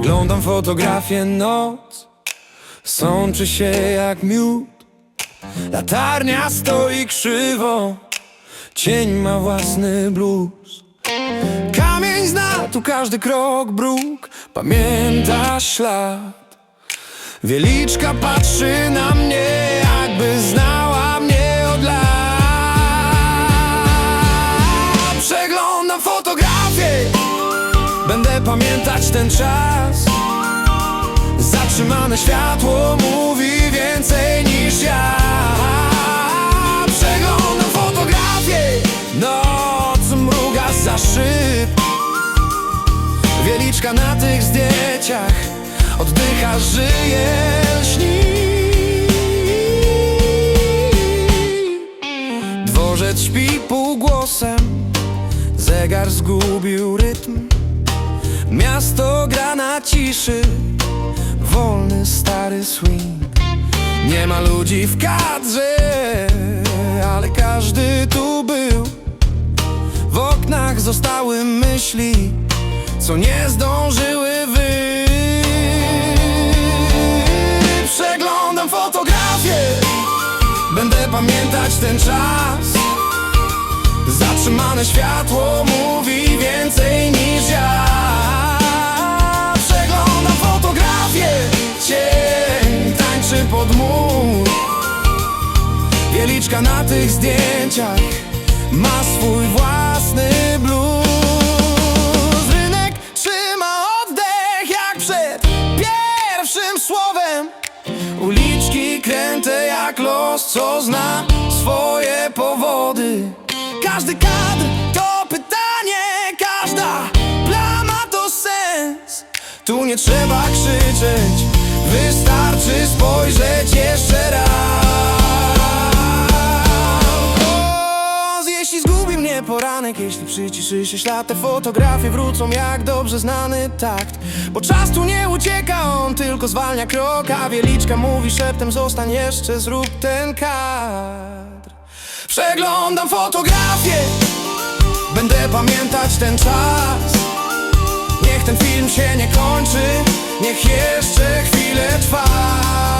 Przeglądam fotografię noc. Sączy się jak miód. Latarnia stoi krzywo. Cień ma własny blues Kamień zna tu każdy krok bruk. Pamięta ślad. Wieliczka patrzy na mnie Jakby znała mnie od lat. Przeglądam fotografię Pamiętać ten czas. Zatrzymane światło mówi więcej niż ja. Przeglądam fotografię Noc mruga za szyb. Wieliczka na tych zdjęciach Oddycha, żyje, śni Dworzec śpi półgłosem. Zegar zgubił rytm Miasto gra na ciszy. Wolny stary swing. Nie ma ludzi w kadrze Ale każdy tu był. W oknach zostały myśli Co nie zdążyły wyjść. Przeglądam fotografię. Będę pamiętać ten czas. Zatrzymane światło mówi więcej niż Tańczy pod mur Wieliczka na tych zdjęciach Ma swój własny blues Rynek trzyma oddech jak przed pierwszym słowem. Uliczki kręte jak los, co zna swoje powody. Każdy kadr to poranek, jeśli przyciszy się ślad Te fotografie wrócą jak dobrze znany takt. Bo czas tu nie ucieka, on tylko zwalnia krok A wieliczka mówi szeptem, zostań jeszcze, zrób ten kadr Przeglądam fotografię Będę pamiętać ten czas. Niech ten film się nie kończy Niech jeszcze chwilę trwa